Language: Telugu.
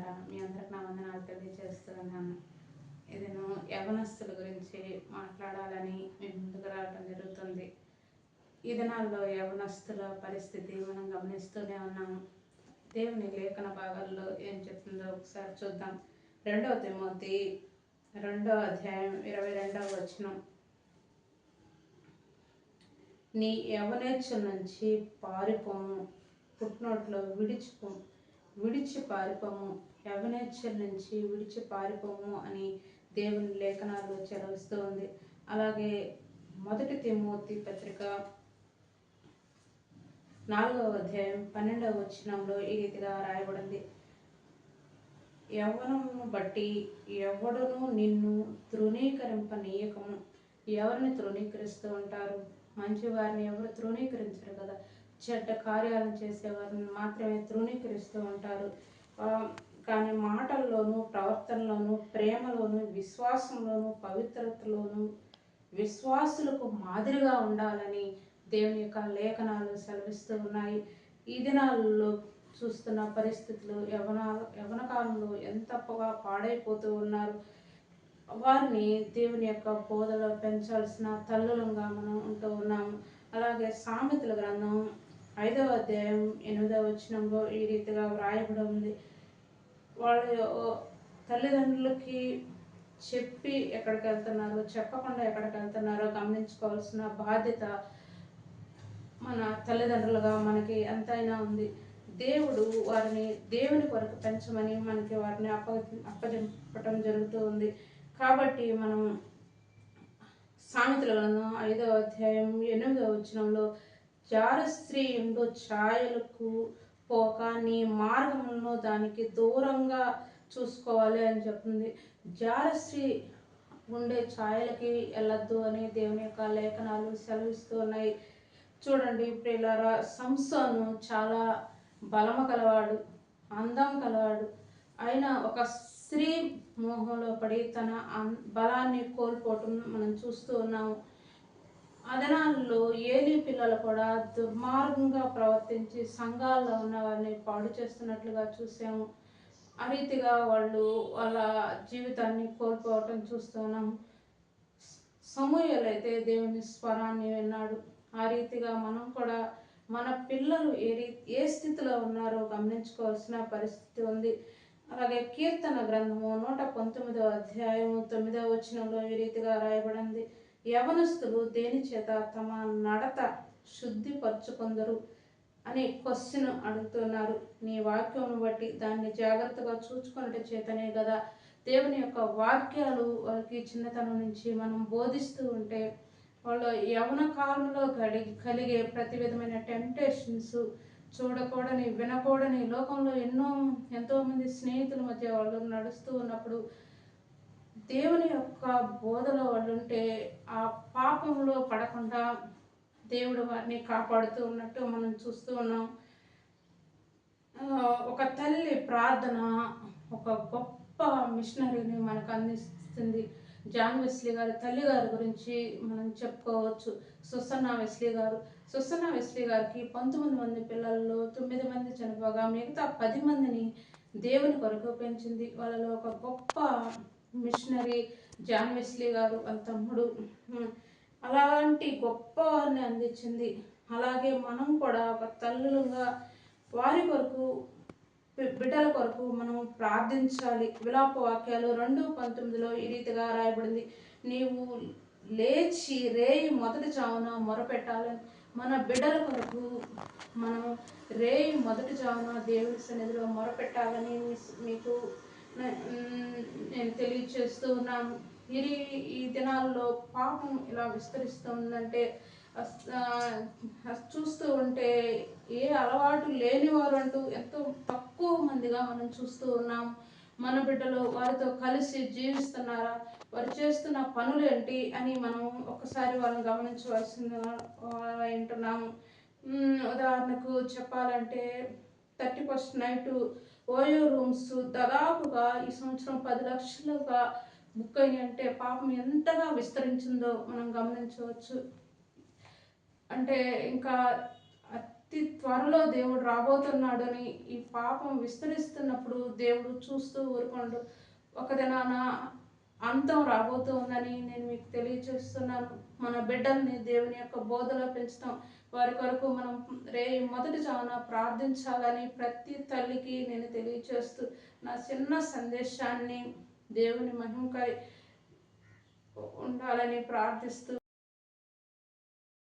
ప్రియులారా మీ అందరికి నా వందనాలు తెలియజేస్తున్నాను. ఇదేను యవనస్తుల గురించి మాట్లాడాలని మీ ముందుకు రావడం జరుగుతుంది. ఈ దినాల్లో యవనస్తుల పరిస్థితి మనం గమనిస్తూనే ఉన్నాము. దేవుని లేఖన భాగాల్లో ఏం చెప్తుందో ఒకసారి చూద్దాం. రెండవ తిమోతి రెండో అధ్యాయం ఇరవై రెండవ వచనం. నీ యవనేచ్ఛ నుంచి పారిపోము పుట్టినోట్లో విడిచిపోము విడిచి పారిపోము. యవనేచ్ఛ నుంచి విడిచి పారిపోము అని దేవుని లేఖనాలు చెలవిస్తూ ఉంది. అలాగే మొదటి తిమ్మూర్తి పత్రిక నాలుగవ అధ్యాయం పన్నెండవ వచనంలో ఈ రీతిగా రాయబడింది. యవ్వనమును బట్టి ఎవడును నిన్ను తృణీకరింపనీయకము. ఎవరిని తృణీకరిస్తూ ఉంటారు? మంచి వారిని ఎవరు తృణీకరించరు కదా? చెడ్డ కార్యాలను చేసేవారిని మాత్రమే తృణీకరిస్తూ ఉంటారు. కానీ మాటల్లోనూ ప్రవర్తనలోనూ ప్రేమలోనూ విశ్వాసంలోనూ పవిత్రతలోనూ విశ్వాసులకు మాదిరిగా ఉండాలని దేవుని యొక్క లేఖనాలు సెలవిస్తూ ఉన్నాయి. ఈ దినాల్లో చూస్తున్న పరిస్థితులు యవన యవన కాలంలో ఎంత పగా పాడైపోతూ ఉన్నారు. వారిని దేవుని యొక్క బోధలో పెంచాల్సిన తల్లులంగా మనం ఉంటూ ఉన్నాము. అలాగే సామెతల గ్రంథం ఐదవ అధ్యాయం ఎనిమిదవ వచనంలో ఈ రీతిగా వ్రాయబడి ఉంది. వాళ్ళ తల్లిదండ్రులకి చెప్పి ఎక్కడికి వెళ్తున్నారో చెప్పకుండా ఎక్కడికి వెళ్తున్నారో గమనించుకోవాల్సిన బాధ్యత మన తల్లిదండ్రులుగా మనకి ఎంతైనా ఉంది. దేవుడు వారిని దేవుని కొరకు పెంచమని మనకి వారిని అప్ప అప్పజెప్పటం జరుగుతూ ఉంది. కాబట్టి మనం సామెతల గ్రంథం ఐదవ అధ్యాయం ఎనిమిదవ వచనంలో జారస్త్రీ ఎందు ఛాయలకు పోక నీ మార్గములను దానికి దూరంగా చూసుకోవాలి అని చెప్తుంది జారస్త్రీ ఉండే ఛాయలకి వెళ్ళొద్దు అని దేవుని యొక్క లేఖనాలు సెలవిస్తూ ఉన్నాయి చూడండి ప్రియులారా సంసోను చాలా బలమ కలవాడు అందం కలవాడు. ఆయన ఒక స్త్రీ మోహంలో పడి తన బలాన్ని కోల్పోవటం మనం చూస్తూ ఉన్నాము. అదనాల్లో ఏలి పిల్లలు కూడా దుర్మార్గంగా ప్రవర్తించి సంఘాల్లో ఉన్న వారిని పాడు చేస్తున్నట్లుగా చూసాము ఆ రీతిగా వాళ్ళు వాళ్ళ జీవితాన్ని కోల్పోవటం చూస్తున్నాం సమూహలు అయితే దేవుని స్వరాన్ని విన్నాడు. ఆ రీతిగా మనం కూడా మన పిల్లలు ఏ రీ ఏ స్థితిలో ఉన్నారో గమనించుకోవాల్సిన పరిస్థితి ఉంది. అలాగే కీర్తన గ్రంథము నూట పంతొమ్మిదవ అధ్యాయము తొమ్మిదవ వచనంలో ఈ రీతిగా రాయబడింది. యవనస్తులు దేని చేత తమ నడత శుద్ధిపరచుకుందరు అని క్వశ్చన్ అడుగుతున్నారు. నీ వాక్యం బట్టి దాన్ని జాగ్రత్తగా చూచుకొనట చేతనే కదా దేవుని యొక్క వాక్యాలు వాళ్ళకి చిన్నతనం నుంచి మనం బోధిస్తూ ఉంటే వాళ్ళ యవన కాలంలో గడి కలిగే ప్రతి విధమైన టెంప్టేషన్స్ చూడకూడని వినకూడని లోకంలో ఎన్నో ఎంతోమంది స్నేహితుల మధ్య వాళ్ళు నడుస్తూ ఉన్నప్పుడు దేవుని యొక్క బోధలో వాళ్ళు ఉంటే ఆ పాపంలో పడకుండా దేవుడు వారిని కాపాడుతూ ఉన్నట్టు మనం చూస్తూ ఉన్నాం. ఒక తల్లి ప్రార్థన ఒక గొప్ప మిషనరీని మనకు అందిస్తుంది. జాన్ వెస్లీ గారి తల్లి గారి గురించి మనం చెప్పుకోవచ్చు. సుసన్న వెస్లీ గారు. సుసన్న వెస్లీ గారికి పంతొమ్మిది మంది పిల్లల్లో తొమ్మిది మంది చనిపోగా మిగతా పది మందిని దేవుని కొరకు పెంచింది. వాళ్ళలో ఒక గొప్ప మిషనరీ జాన్ వెస్లీ గారు వాళ్ళ తమ్ముడు. అలాంటి గొప్ప వారిని అందించింది. అలాగే మనం కూడా ఒక తల్లులుగా వారి కొరకు బిడ్డల కొరకు మనం ప్రార్థించాలి. విలాప వాక్యాలు రెండు పంతొమ్మిదిలో ఈ రీతిగా రాయబడింది. నీవు లేచి రేయి మొదటి చావున మొరపెట్టాలని మన బిడ్డల కొరకు మనం రేయి మొదటి చావున దేవుడి సన్నిధిలో మొరపెట్టాలని మీకు నేను తెలియచేస్తూ ఉన్నాను. ఇది ఈ దినాల్లో పాపం ఇలా విస్తరిస్తుందంటే చూస్తూ ఉంటే ఏ అలవాటు లేనివారు అంటూ ఎంతో తక్కువ మందిగా మనం చూస్తూ ఉన్నాం. మన బిడ్డలు వారితో కలిసి జీవిస్తున్నారా? వారు చేస్తున్న పనులు ఏంటి అని మనం ఒకసారి వాళ్ళని గమనించవలసిందిగా వింటున్నాము. ఉదాహరణకు చెప్పాలంటే thirty first night OYO rooms దాదాపుగా ఈ సంవత్సరం పది లక్షలుగా బుక్ అయ్యంటే పాపం ఎంతగా విస్తరించిందో మనం గమనించవచ్చు. అంటే ఇంకా అతి త్వరలో దేవుడు రాబోతున్నాడని ఈ పాపం విస్తరిస్తున్నప్పుడు దేవుడు చూస్తూ ఊరుకోండు. ఒకదినాన అంతం రాబోతూ ఉందని నేను మీకు తెలియజేస్తున్నాను. మన బిడ్డల్ని దేవుని యొక్క బోధలో పెంచుతాం. వారి కొరకు మనం రే మొదటి జామున ప్రార్థించాలని ప్రతి తల్లికి నేను తెలియజేస్తూ నా చిన్న సందేశాన్ని దేవుని మహిమకై ఉండాలని ప్రార్థిస్తూ